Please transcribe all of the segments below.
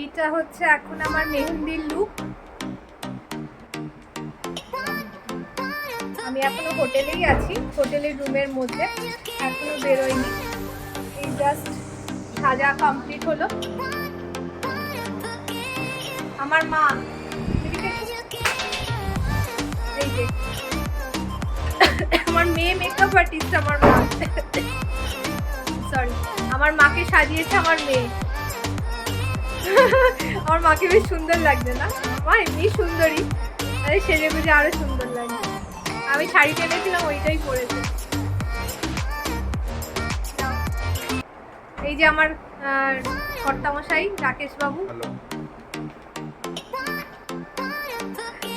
এইটা হচ্ছে এখন আমার মেহেন্দির লুক আমি এখনও হোটেলেই আছি, হোটেলের রুমের মধ্যে, এখনও বেরোয়নি এই জাস্ট সাজা কমপ্লিট হলো। আমার মা আমার মেয়ে মেকআপ আর্টিস্ট আমার মা। সরি আমার মাকে সাজিয়েছে আমার মেয়ে। আমার মাকে বেশ সুন্দর লাগছে না? মা এমনি সুন্দরী। আরে সেজে গুজে আরও সুন্দর লাগছে। আমি শাড়ি কিনেছিলাম ওইটাই পরেছে। এই যে আমার কর্তামশাই রাকেশ বাবু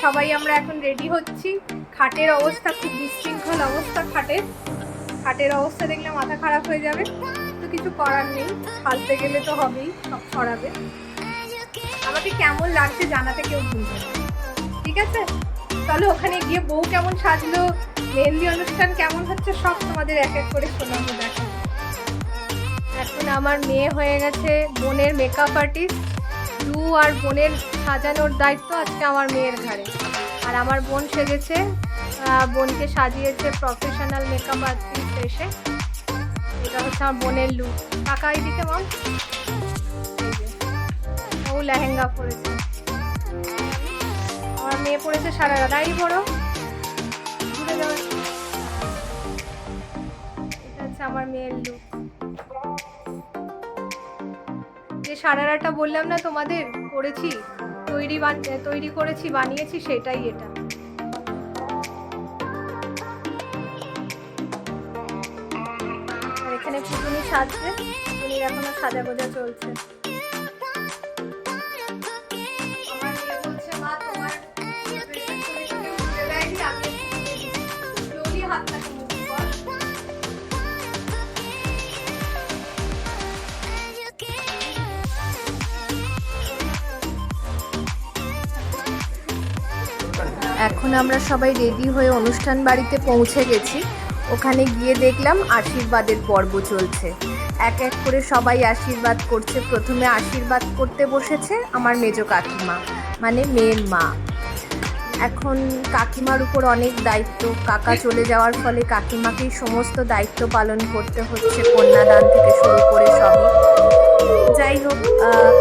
সবাই আমরা এখন রেডি হচ্ছি। খাটের অবস্থা খুব বিশৃঙ্খল অবস্থা খাটের। খাটের অবস্থা দেখলে মাথা খারাপ হয়ে যাবে। কিছু করার নেই সাজতে গেলে তো হবেই, সব ছড়াবে। আমাকে কেমন লাগছে জানাতে কেউ ভুলবে ঠিক আছে? তাহলে ওখানে গিয়ে বউ কেমন সাজলো, মেহেন্দি অনুষ্ঠান কেমন হচ্ছে সব তোমাদের এক এক করে শোনাবো, দেখো। এখন আমার মেয়ে হয়ে গেছে বোনের মেকআপ আর্টিস্ট দু আর বোনের সাজানোর দায়িত্ব আজকে আমার মেয়ের ঘাড়ে। আর আমার বোন সেজেছে বোনকে সাজিয়েছে প্রফেশনাল মেকআপ আর্টিস্ট এসে। এটা হচ্ছে আমার বোনের লুক। এইদিকে মাম এই ও লেহেঙ্গা পরেছে। আমার মেয়ে পরেছে সারা রাদাই বড় ঘুরে যাও। এটা হচ্ছে আমার মেয়ের লুক। যে সারারাটা বললাম না তোমাদের করেছি তৈরি তৈরি করেছি, বানিয়েছি, সেটাই এটা। আমি একটু উঠে দিচ্ছি।" Slowly হাতটাকে move কর। এখন আমরা সবাই রেডি হয়ে অনুষ্ঠান বাড়িতে পৌঁছে গেছি ওখানে গিয়ে দেখলাম আশীর্বাদের পর্ব চলছে। এক এক করে সবাই আশীর্বাদ করছে। প্রথমে আশীর্বাদ করতে বসেছে আমার মেজ কাকিমা মানে মেয়ের মা। এখন কাকিমার উপর অনেক দায়িত্ব। কাকা চলে যাওয়ার ফলে কাকিমাকেই সমস্ত দায়িত্ব পালন করতে হচ্ছে, কন্যাদান থেকে শুরু করে সবই। যাই হোক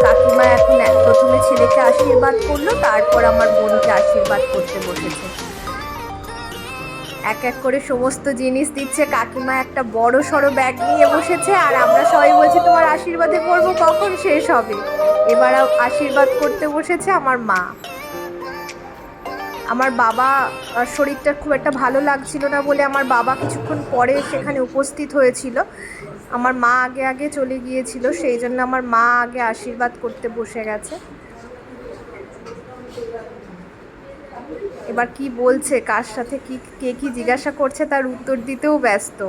কাকিমা এখন প্রথমে ছেলেকে আশীর্বাদ করল, তারপর আমার বোনকে আশীর্বাদ করতে বসেছে। এক এক করে সমস্ত জিনিস দিচ্ছে। কাকিমা একটা বড় সড়ো ব্যাগ নিয়ে বসেছে আর আমরা সবাই বলছি, তোমার আশীর্বাদে করব কখন শেষ হবে? এবার আশীর্বাদ করতে বসেছে আমার মা। আমার বাবা শরীরটা খুব একটা ভালো লাগছিল না বলে আমার বাবা কিছুক্ষণ পরে সেখানে উপস্থিত হয়েছিল। আমার মা আগে আগে চলে গিয়েছিল, সেই জন্য আমার মা আগে আশীর্বাদ করতে বসে গেছে। এবার কি বলছে, কার সাথে কি, কে কি জিজ্ঞাসা করছে তার উত্তর দিতেও ব্যস্ত।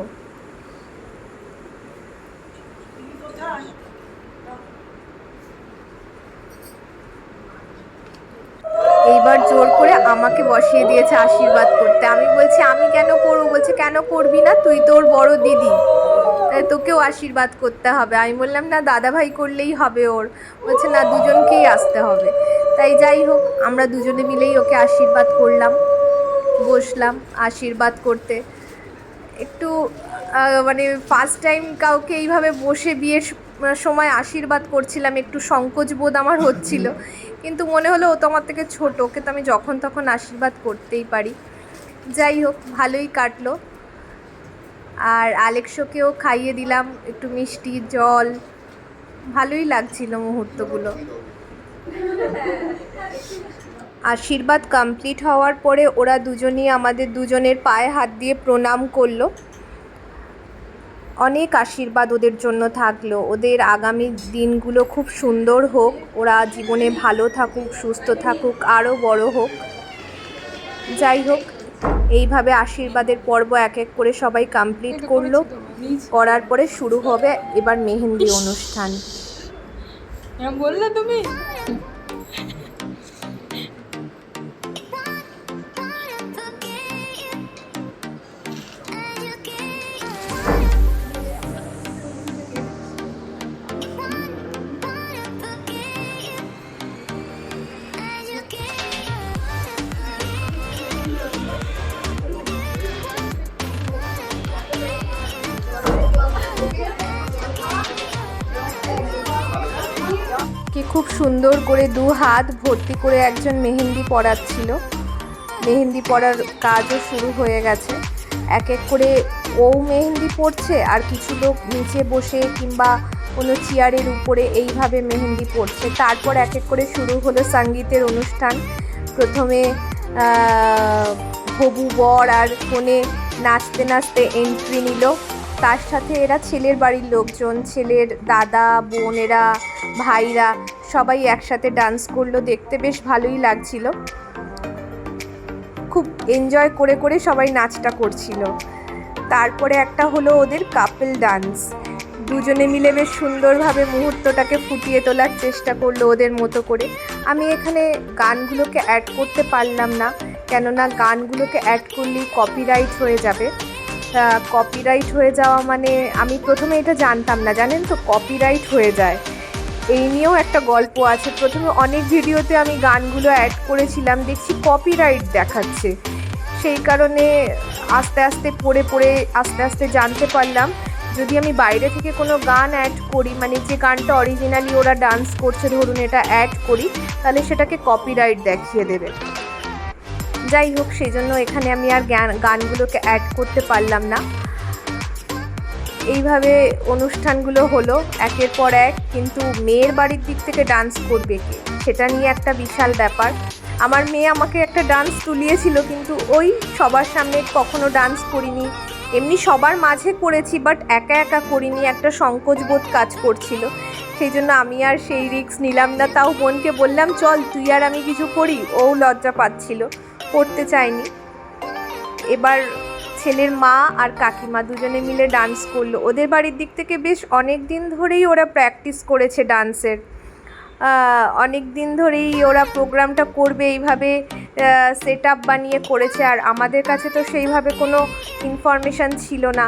এইবার জোর করে আমাকে বসিয়ে দিয়েছে আশীর্বাদ করতে। আমি বলছি, আমি কেন করব? বলছে, কেন করবি না? তুই তোর বড় দিদি। তোকেও আশীর্বাদ করতে হবে। আমি বললাম, না দাদা ভাই করলেই হবে ওর। বলছে, না, দুজনকেই আসতে হবে। তাই যাই হোক, আমরা দুজনে মিলেই ওকে আশীর্বাদ করলাম, বসলাম আশীর্বাদ করতে। একটু মানে ফার্স্ট টাইম কাউকে এইভাবে বসে বিয়ের সময় আশীর্বাদ করছিলাম, একটু সংকোচ বোধ আমার হচ্ছিল। কিন্তু মনে হলো ও তো আমার থেকে ছোট, ওকে তো আমি যখন তখন আশীর্বাদ করতেই পারি। যাই হোক, ভালোই কাটলো। আর আলেক্সোকেও খাইয়ে দিলাম, একটু মিষ্টি জল। ভালোই লাগছিল মুহূর্তগুলো। আশীর্বাদ কমপ্লিট হওয়ার পরে ওরা দুজনই আমাদের দুজনের পায়ে হাত দিয়ে প্রণাম করল। অনেক আশীর্বাদ ওদের জন্য থাকল। ওদের আগামী দিনগুলো খুব সুন্দর হোক। ওরা জীবনে ভালো থাকুক, সুস্থ থাকুক, আরও বড় হোক। যাই হোক, এইভাবে আশীর্বাদের পর্ব এক এক করে সবাই কমপ্লিট করল। করার পরে শুরু হবে এবার মেহেন্দি অনুষ্ঠান। বললে তুমি? কে খুব সুন্দর করে দু হাত ভর্তি করে একজন মেহেন্দি পরাচ্ছিল। মেহেন্দি পরার কাজও শুরু হয়ে গেছে। এক এক করে ও মেহেন্দি পড়ছে আর কিছু লোক নিচে বসে কিংবা কোনো চেয়ারের উপরে এইভাবে মেহেন্দি পড়ছে তারপর এক এক করে শুরু হলো সঙ্গীতের অনুষ্ঠান। প্রথমে হবু বর আর কোণে নাচতে নাচতে এন্ট্রি নিল। তার সাথে এরা ছেলের বাড়ির লোকজন, ছেলের দাদা, বোনেরা, ভাইরা সবাই একসাথে ডান্স করল। দেখতে বেশ ভালোই লাগছিল। খুব এনজয় করে করে সবাই নাচটা করছিল। তারপরে একটা হলো ওদের কাপল ডান্স দুজনে মিলে বেশ সুন্দরভাবে মুহূর্তটাকে ফুটিয়ে তোলার চেষ্টা করল ওদের মতো করে। আমি এখানে গানগুলোকে অ্যাড করতে পারলাম না, কেননা গানগুলোকে অ্যাড করলেই কপিরাইট হয়ে যাবে। কপিরাইট হয়ে যাওয়া মানে আমি প্রথমে এটা জানতাম না, জানেন তো? কপিরাইট হয়ে যায়। এই নিয়েও একটা গল্প আছে। প্রথমে অনেক ভিডিওতে আমি গানগুলো অ্যাড করেছিলাম, দেখছি কপিরাইট দেখাচ্ছে। সেই কারণে আস্তে আস্তে পড়ে পড়ে আস্তে আস্তে জানতে পারলাম। যদি আমি বাইরে থেকে কোনো গান অ্যাড করি মানে যে গানটা অরিজিনালি ওরা ডান্স করছে, ধরুন এটা অ্যাড করি, তাহলে সেটাকে কপিরাইট দেখিয়ে দেবে। যাই হোক সেই জন্য এখানে আমি আর গান গানগুলোকে অ্যাড করতে পারলাম না। এইভাবে অনুষ্ঠানগুলো হলো, একের পর এক, কিন্তু মেয়ের বাড়ির দিক থেকে ডান্স করবে কে? সেটা নিয়ে একটা বিশাল ব্যাপার। আমার মেয়ে আমাকে একটা ডান্স তুলিয়েছিল, কিন্তু ওই সবার সামনে কখনো ডান্স করিনি। এমনি সবার মাঝে করেছি বাট একা একা করিনি, একটা সংকোচবোধ কাজ করছিল। সেই জন্য আমি আর সেই রিক্স নিলাম না। তাও বোনকে বললাম, চল, তুই আর আমি কিছু করি। ও লজ্জা পাচ্ছিল। করতে চায়নি এবার ছেলের মা আর কাকিমা দুজনে মিলে ডান্স করল। ওদের বাড়ির দিক থেকে বেশ অনেক দিন ধরেই ওরা প্র্যাকটিস করেছে ডান্সের অনেক দিন ধরেই ওরা প্রোগ্রামটা করবে, এইভাবে সেট আপ বানিয়ে করেছে। আর আমাদের কাছে তো সেইভাবে কোনো ইনফরমেশান ছিল না।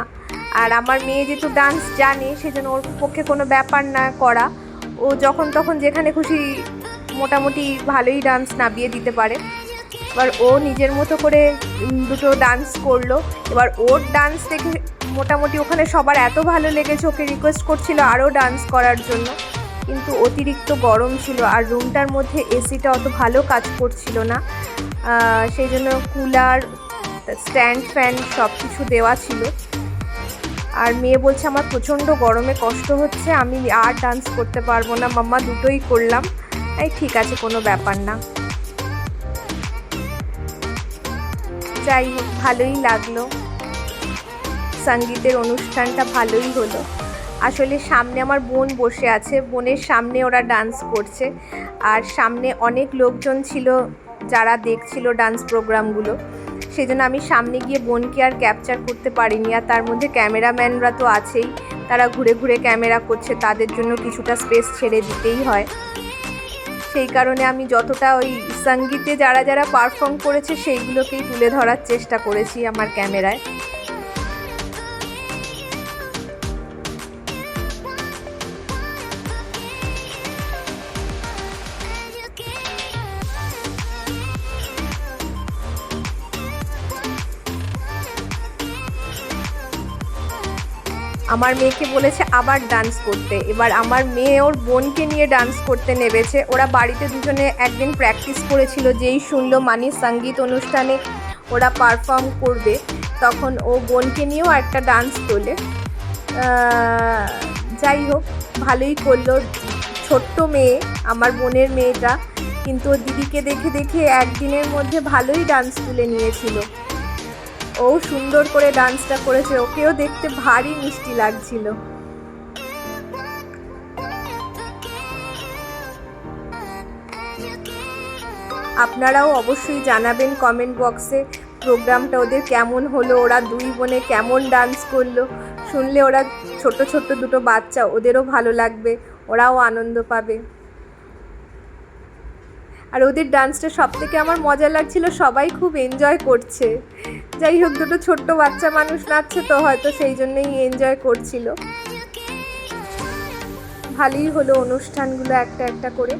আর আমার মেয়ে যেহেতু ডান্স জানে, সেজন্য ওর পক্ষে কোনো ব্যাপার না করা। ও যখন তখন যেখানে খুশি মোটামুটি ভালোই ডান্স নামিয়ে দিতে পারে। এবার ও নিজের মতো করে দুটো ডান্স করল। এবার ওর ডান্স দেখে মোটামুটি ওখানে সবার এত ভালো লেগেছে, ওকে রিকোয়েস্ট করছিল আরও ডান্স করার জন্য। কিন্তু অতিরিক্ত গরম ছিল আর রুমটার মধ্যে এসিটা অত ভালো কাজ করছিল না। সেই জন্য কুলার স্ট্যান্ড ফ্যান সব কিছু দেওয়া ছিল। আর মেয়ে বলছে, আমার প্রচণ্ড গরমে কষ্ট হচ্ছে, আমি আর ডান্স করতে পারব না। মাম্মা দুটোই করলাম। এই ঠিক আছে, কোনো ব্যাপার না। যাই হোক, ভালোই লাগল। সঙ্গীতের অনুষ্ঠানটা ভালোই হলো। আসলে সামনে আমার বোন বসে আছে, বোনের সামনে ওরা ডান্স করছে। আর সামনে অনেক লোকজন ছিল যারা দেখছিল ডান্স প্রোগ্রামগুলো সেই জন্য আমি সামনে গিয়ে বোনকে আর ক্যাপচার করতে পারিনি। আর তার মধ্যে ক্যামেরাম্যানরা তো আছেই। তারা ঘুরে ঘুরে ক্যামেরা করছে, তাদের জন্য কিছুটা স্পেস ছেড়ে দিতেই হয়। সেই কারণে আমি যতটা ওই সঙ্গীতে যারা যারা পারফর্ম করেছে, সেইগুলোকেই তুলে ধরার চেষ্টা করেছি আমার ক্যামেরায়। আমার মেয়েকে বলেছে আবার ডান্স করতে। এবার আমার মেয়ে ওর বোনকে নিয়ে ডান্স করতে নেমেছে। ওরা বাড়িতে দুজনে একদিন প্র্যাকটিস করেছিল যেই শুনলো মানি সংগীত অনুষ্ঠানে ওরা পারফর্ম করবে। তখন ও বোনকে নিয়েও একটা ডান্স তোলে। যাই হোক, ভালোই করল। ছোট্ট মেয়ে, আমার বোনের মেয়েটা। কিন্তু দিদিকে দেখে দেখে একদিনের মধ্যে ভালোই ডান্স তুলে নিয়েছিল। ও সুন্দর করে ডান্সটা করেছে। ওকেও দেখতে ভারী মিষ্টি লাগছিল। আপনারাও অবশ্যই জানাবেন কমেন্ট বক্সে প্রোগ্রামটা ওদের কেমন হলো, ওরা দুই বোনে কেমন ডান্স করল। শুনলে ওরা ছোট ছোট দুটো বাচ্চা, ওদেরও ভালো লাগবে, ওরাও আনন্দ পাবে। আর ওদের ডান্সটা সব থেকে আমার মজা লাগছিল, সবাই খুব এনজয় করছে। যাই হোক, দুটো ছোট্ট বাচ্চা মানুষ নাচছে তো, হয়তো সেই জন্যই এনজয় করছিল। ভালোই হলো অনুষ্ঠানগুলো একটা একটা করে।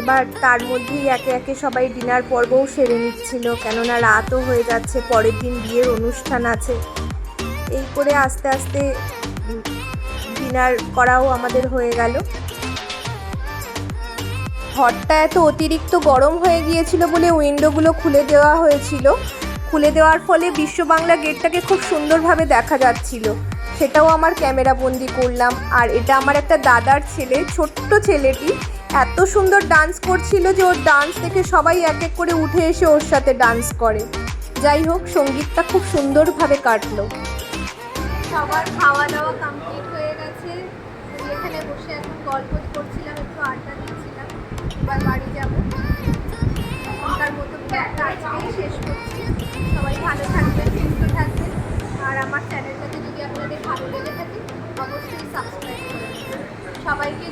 এবার তার মধ্যেই একে একে সবাই ডিনার পর্বও সেরে নিচ্ছিল, কেননা রাতও হয়ে যাচ্ছে, পরের দিন বিয়ের অনুষ্ঠান আছে। এই করে আস্তে আস্তে ডিনার করাও আমাদের হয়ে গেল। ঘরটা এত অতিরিক্ত গরম হয়ে গিয়েছিল বলে উইন্ডোগুলো খুলে দেওয়া হয়েছিল। খুলে দেওয়ার ফলে বিশ্ব বাংলা গেটটাকে খুব সুন্দরভাবে দেখা যাচ্ছিল। সেটাও আমার ক্যামেরা বন্দি করলাম। আর এটা আমার একটা দাদার ছেলে, ছোট্ট ছেলেটি। এত সুন্দর ডান্স করছিল যে ওর ডান্স দেখে সবাই এক এক করে উঠে এসে ওর সাথে ডান্স করে। যাই হোক, সঙ্গীতটা খুব সুন্দরভাবে কাটলো। সবার খাওয়া দাওয়া কমপ্লিট হয়ে গেছে। এখানে বসে এখন গল্প করছিলাম একটু আড্ডা দিচ্ছিলাম এবার বাড়ি যাব। এখনকার মতো ব্লগটা আজকেই শেষ করছি। সবাই ভালো থাকবেন সুস্থ থাকবেন আর আমার চ্যানেলটাকে যদি আপনাদের ভালো লেগে থাকে, অবশ্যই সাবস্ক্রাইব করে সবাইকে